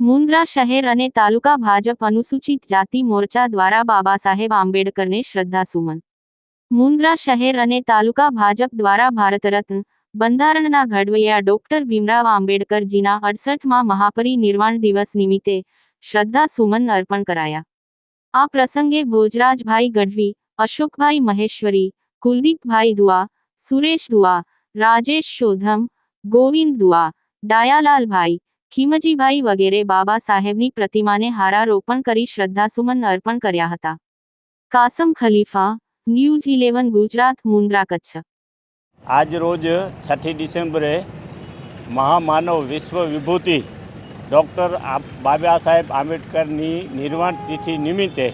મુન્દ્રા શહેર અને તાલુકા ભાજપ અનુસૂચિત જાતિ મોરચા દ્વારા બાબા સાહેબ આંબેડકરને શ્રદ્ધાસુમન. મુન્દ્રા શહેર અને તાલુકા ભાજપ દ્વારા ભારત રત્ન બંધારણના ઘડવૈયા ડોક્ટર ભીમરાવ આંબેડકરજીના અડસઠમાં મહાપરિનિર્વાણ દિવસ નિમિત્તે શ્રદ્ધાસુમન અર્પણ કરાયા. આ પ્રસંગે ભોજરાજભાઈ ગઢવી અશોકભાઈ મહેશ્વરી, કુલદીપભાઈ દુઆ, સુરેશ દુઆ, રાજેશ શોધમ, ગોવિંદ દુઆ, ડાયાલાલભાઈ, ખીમજીભાઈ વગેરે બાબા સાહેબની પ્રતિમાને હારારોપણ કરી શ્રદ્ધાસુમન અર્પણ કર્યા હતા. Kasam Khalifa, news eleven, Gujarat, Mundra Kutch. આજ રોજ છઠ્ઠી ડિસેમ્બરે મહામાનવ વિશ્વ વિભૂતિ ડૉક્ટર બાબા સાહેબ આંબેડકરની નિર્વાણ તિથિ નિમિત્તે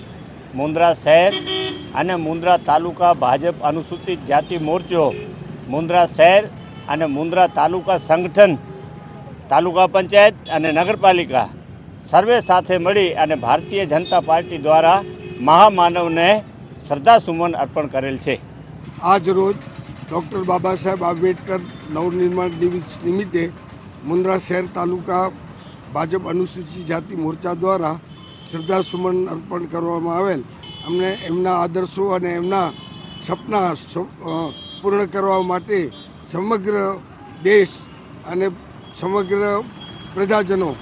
મુન્દ્રા શહેર અને મુન્દ્રા તાલુકા ભાજપ અનુસૂચિત જાતિ મોરચો. મુન્દ્રા શહેર અને મુન્દ્રા તાલુકા સંગઠન, તાલુકા પંચાયત અને નગરપાલિકા સર્વે સાથે મળી અને ભારતીય જનતા પાર્ટી દ્વારા મહામાનવને શ્રદ્ધાસુમન અર્પણ કરેલ છે. આજ રોજ ડૉક્ટર બાબા સાહેબ આંબેડકર નવનિર્માણ દિવસ નિમિત્તે મુન્દ્રા શહેર તાલુકા ભાજપ અનુસૂચિત જાતિ મોરચા દ્વારા શ્રદ્ધાસુમન અર્પણ કરવામાં આવેલ. અમને એમના આદર્શો અને એમના સપના પૂર્ણ કરવા માટે સમગ્ર દેશ અને સમગ્ર પ્રજાજનો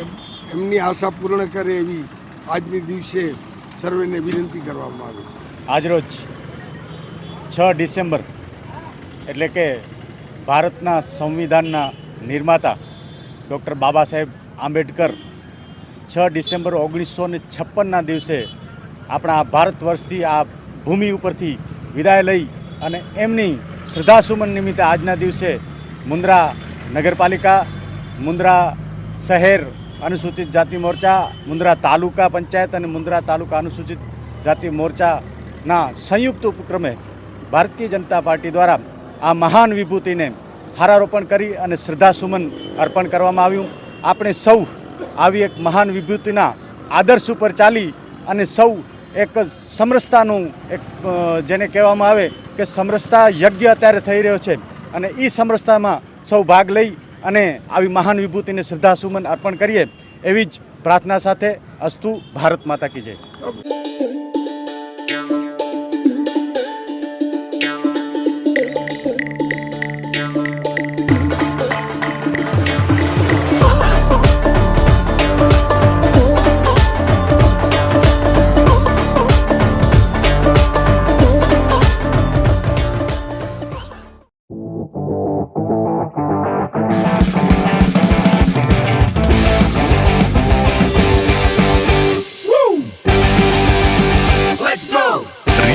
એમ- એમની આશા પૂર્ણ કરે એવી આજની દિવસે સર્વેને વિનંતી કરવામાં આવે છે. આજરોજ છ ડિસેમ્બર એટલે કે ભારતના સંવિધાનના નિર્માતા ડૉક્ટર બાબા સાહેબ આંબેડકર છ ડિસેમ્બર ઓગણીસો ને છપ્પનના દિવસે આપણા ભારત વર્ષથી આ ભૂમિ ઉપરથી વિદાય લઈ અને એમની શ્રદ્ધાસુમન નિમિત્તે આજના દિવસે મુન્દ્રા નગરપાલિકા, મુન્દ્રા શહેર અનુસૂચિત જાતિ મોરચા, મુન્દ્રા તાલુકા પંચાયત અને મુન્દ્રા તાલુકા અનુસૂચિત જાતિ મોરચાના સંયુક્ત ઉપક્રમે ભારતીય જનતા પાર્ટી દ્વારા આ મહાન વિભૂતિને હારારોપણ કરી અને શ્રદ્ધાસુમન અર્પણ કરવામાં આવ્યું. આપણે સૌ આવી એક મહાન વિભૂતિના આદર્શ ઉપર ચાલી અને સૌ એક સમરસતાનું એક જેને કહેવામાં આવે કે સમરસતા યજ્ઞ અત્યારે થઈ રહ્યો છે. અને એ સમરસતામાં સૌ ભાગ લઈ અને આવી મહાન વિભૂતિને શ્રદ્ધાસુમન અર્પણ કરીએ એવી જ પ્રાર્થના સાથે અસ્તુ ભારત માતા કી જય.